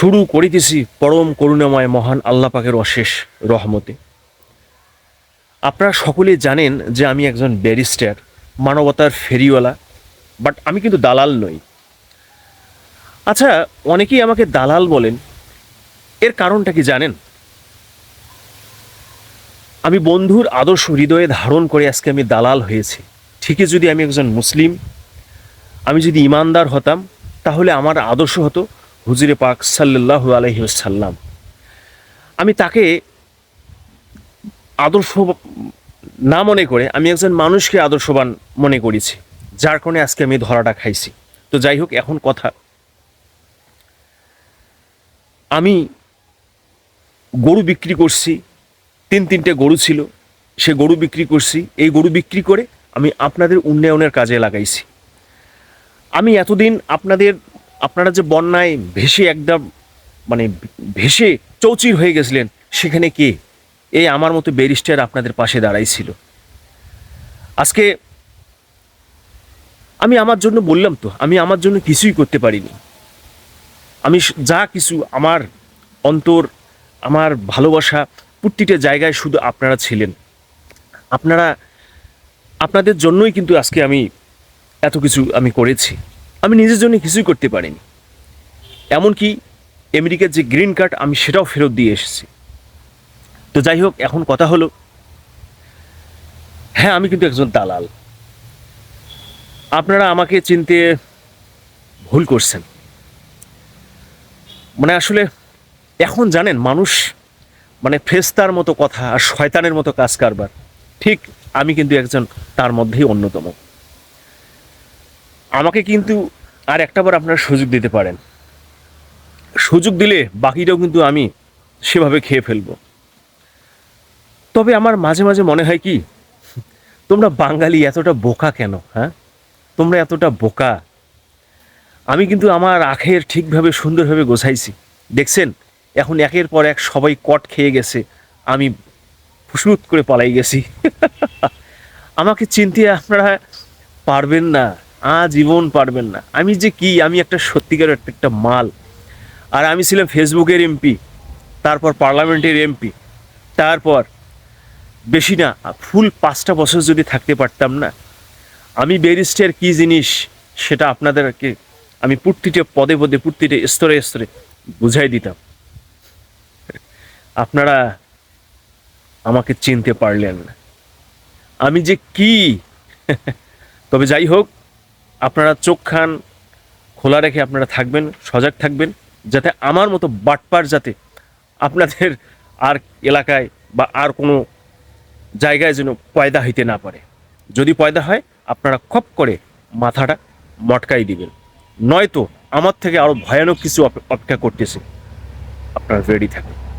শুরু করিতেছি পরম করুণাময় মহান আল্লাহ পাকের অশেষ রহমতে। আপনারা সকলেই জানেন যে আমি একজন ব্যারিস্টার, মানবতার ফেরিওয়ালা, বাট আমি কিন্তু দালাল নই। আচ্ছা অনেকেই আমাকে দালাল বলেন। এর কারণটা কি জানেন? আমি বন্ধুর আদর্শ হৃদয়ে ধারণ করে আজকে আমি দালাল হয়েছি। ঠিকই যদি আমি একজন মুসলিম, আমি যদি ইমানদার হতাম, তাহলে আমার আদর্শ হতো হুজুরে পাক সাল্লাহ আলহিসাল্লাম আমি তাকে আদর্শ না মনে করে আমি একজন মানুষকে আদর্শবান মনে করেছি, যার কারণে আজকে আমি ধরাটা খাইছি। তো যাই হোক, এখন কথা। আমি গরু বিক্রি করছি, তিন তিনটে গরু ছিল, সে গরু বিক্রি করছি, এই গরু বিক্রি করে আমি আপনাদের উন্নয়নের কাজে লাগাইছি। আমি এতদিন আপনাদের আপনারা যে বন্যায় ভেসে একদম মানে ভেসে চৌচির হয়ে গেছিলেন, সেখানে কে? এই আমার মতো ব্যারিস্টার আপনাদের পাশে দাঁড়াইছিল আজকে আমি আমার জন্য বললাম তো, আমি আমার জন্য কিছুই করতে পারিনি। আমি যা কিছু আমার অন্তর, আমার ভালোবাসা প্রতিটা জায়গায় শুধু আপনারা ছিলেন। আপনারা, আপনাদের জন্যই কিন্তু আজকে আমি এত কিছু আমি করেছি। আমি নিজের জন্য কিছুই করতে পারিনি। এমনকি আমেরিকার যে গ্রিন কার্ড, আমি সেটাও ফেরত দিয়ে এসেছি। তো যাই হোক, এখন কথা হলো হ্যাঁ আমি কিন্তু একজন দালাল। আপনারা আমাকে চিনতে ভুল করছেন। মানে আসলে এখন জানেন, মানুষ মানে ফেস্তার মতো কথা আর শয়তানের মতো কাজ কারবার ঠিক আমি কিন্তু একজন, তার মধ্যেই অন্যতম। আমাকে কিন্তু আর একটাবার আপনারা সুযোগ দিতে পারেন। সুযোগ দিলে বাকিটাও কিন্তু আমি সেভাবে খেয়ে ফেলব। তবে আমার মাঝে মাঝে মনে হয় কি, তোমরা বাঙালি এতটা বোকা কেন হ্যাঁ? তোমরা এতটা বোকা। আমি কিন্তু আমার আখের ঠিকভাবে সুন্দরভাবে গোছাইছি। দেখছেন, এখন একের পর এক সবাই কট খেয়ে গেছে। আমি ফুসুত করে পালাই গেছি। আমাকে চিনতে আপনারা পারবেন না। আজীবন পারবেন না। আমি যে কি? আমি একটা সত্যিকার একটা একটা মাল। আর আমি ছিলাম ফেসবুকের এমপি, তারপর পার্লামেন্টের এমপি, তারপর বেশি না, ফুল পাঁচটা বছর যদি থাকতে পারতাম না, আমি ব্যারিস্টার কি জিনিস সেটা আপনাদেরকে আমি প্রতিটা পদে পদে, প্রতিটা স্তরে স্তরে বুঝাই দিতাম। আপনারা আমাকে চিনতে পারলেন না। আমি যে কি? তবে যাই হোক আপনারা চোখ খান খোলা রেখে আপনারা থাকবেন, সজাগ থাকবেন, যাতে আমার মতো বাটপার যাতে আপনাদের আর এলাকায় বা আর কোনো জায়গায় যেন পয়দা হইতে না পারে। যদি পয়দা হয়, আপনারা খপ করে মাথাটা মটকাই দিবেন। নয়তো আমার থেকে আরও ভয়ানক কিছু অপে- অপেক্ষা করতেছে। আপনারা রেডি থাকুন।